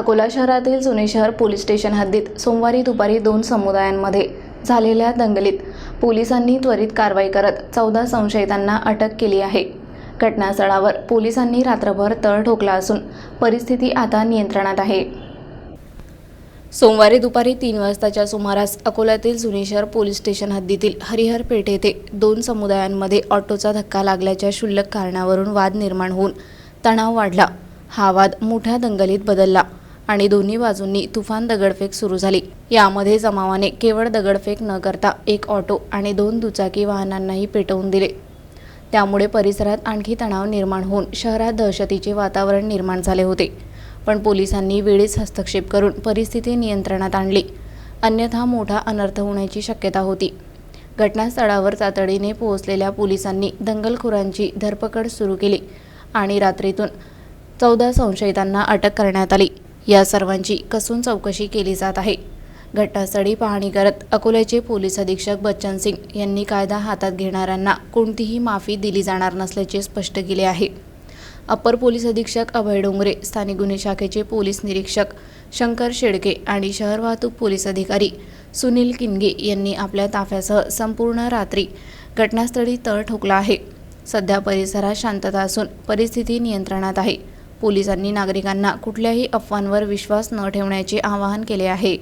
अकोला शहरातील जुने शहर पोलीस स्टेशन हद्दीत सोमवारी दुपारी दोन समुदायांमध्ये झालेल्या दंगलीत पोलिसांनी त्वरित कारवाई करत चौदा संशयितांना अटक केली आहे. घटनास्थळावर पोलिसांनी रात्रभर तळ ठोकला असून परिस्थिती आता नियंत्रणात आहे. सोमवारी दुपारी तीन वाजताच्या सुमारास अकोल्यातील जुने शहर पोलीस स्टेशन हद्दीतील हरिहर पेठ येथे दोन समुदायांमध्ये ऑटोचा धक्का लागल्याच्या क्षुल्लक कारणावरून वाद निर्माण होऊन तणाव वाढला. हा वाद मोठ्या दंगलीत बदलला. आणि दोन्ही बाजूंनी तुफान दगडफेक सुरू झाली. यामध्ये जमावाने केवळ दगडफेक न करता एक ऑटो आणि दोन दुचाकी वाहनांनाही पेटवून दिले. त्यामुळे परिसरात आणखी तणाव निर्माण होऊन शहरात दहशतीचे वातावरण निर्माण झाले होते. पण पोलिसांनी वेळीच हस्तक्षेप करून परिस्थिती नियंत्रणात आणली. अन्यथा मोठा अनर्थ होण्याची शक्यता होती. घटनास्थळावर तातडीने पोहोचलेल्या पोलिसांनी दंगलखोरांची धरपकड सुरू केली आणि रात्रीतून चौदा संशयितांना अटक करण्यात आली. या सर्वांची कसून चौकशी केली जात आहे. घटनास्थळी पाहणी करत अकोल्याचे पोलीस अधीक्षक बच्चन सिंग यांनी कायदा हातात घेणाऱ्यांना कोणतीही माफी दिली जाणार नसल्याचे स्पष्ट केले आहे. अप्पर पोलीस अधीक्षक अभय डोंगरे स्थानिक गुन्हे शाखेचे पोलीस निरीक्षक शंकर शेडके आणि शहर वाहतूक पोलीस अधिकारी सुनील किनगे यांनी आपल्या ताफ्यासह संपूर्ण रात्री घटनास्थळी तळ ठोकला आहे. सध्या परिसरात शांतता असून परिस्थिती नियंत्रणात आहे. पोलिसांनी नागरिकांना कुठल्याही अफवांवर विश्वास न ठेवण्याचे आवाहन केले आहे.